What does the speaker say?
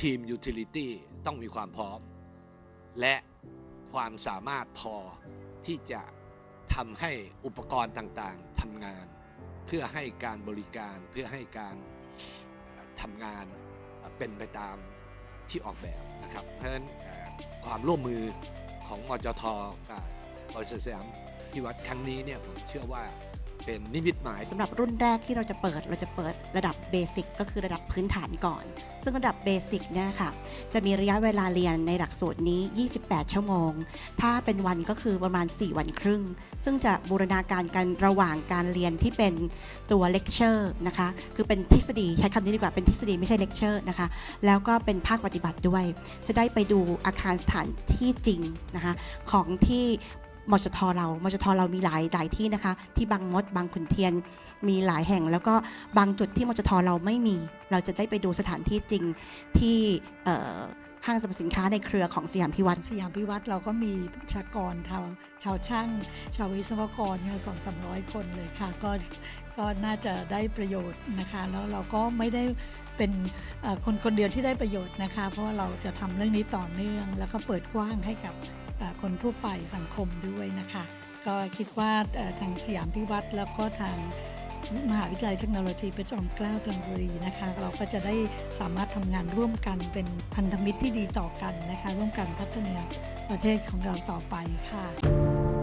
ทีมยูทิลิตี้ต้องมีความพร้อม และความสามารถพอที่จะทำให้อุปกรณ์ต่างๆทำงาน เพื่อให้การบริการเพื่อให้การทำงานเป็นไปตามที่ออกแบบนะครับ เพราะฉะนั้นเอ่อความร่วมมือของมจทกับบริษัทสยามพิวัตรครั้งนี้เนี่ยผมเชื่อว่า เป็นนิมิตหมายสำหรับรุ่นแรกที่เราจะเปิดเราจะเปิดระดับเบสิกก็คือระดับพื้นฐานก่อน ซึ่งระดับเบสิกเนี่ยค่ะ จะมีระยะเวลาเรียนในหลักสูตรนี้ 28 ชั่วโมง ถ้าเป็นวันก็คือประมาณ 4 วันครึ่ง ซึ่งจะบูรณาการกันระหว่างการเรียนที่เป็นตัวเลคเชอร์นะคะ คือเป็นทฤษฎีใช้คำนี้ดีกว่าเป็นทฤษฎีไม่ใช่เลคเชอร์นะคะ แล้วก็เป็นภาคปฏิบัติด้วย จะได้ไปดูอาคารสถานที่จริงนะคะของที่ มชทเรา มชทเรามีหลายหลายที่นะคะ ที่บางมดบางขุนเทียนมีหลายแห่ง แล้วก็บางจุดที่มชทเราไม่มี เราจะได้ไปดูสถานที่จริงที่ห้างสรรพสินค้าในเครือของสยามพิวัตรสยามพิวัตรเราก็มีประชากรชาวชาวช่าง ชาววิศวกรเนี่ยสองสามร้อยคนเลยค่ะก็ก็น่าจะได้ประโยชน์นะคะ แล้วเราก็ไม่ได้เป็นคนคนเดียวที่ได้ประโยชน์นะคะ เพราะว่าเราจะทำเรื่องนี้ต่อเนื่อง แล้วก็เปิดกว้างให้กับ คนทั่วไปสังคมด้วยนะคะ ก็คิดว่าทางสยามพิวัตรแล้วก็ทางมหาวิทยาลัยเทคโนโลยีพระจอมเกล้าธนบุรีนะคะ เราก็จะได้สามารถทำงานร่วมกันเป็นพันธมิตรที่ดีต่อกันนะคะ ร่วมกันพัฒนาประเทศของเราต่อไปค่ะ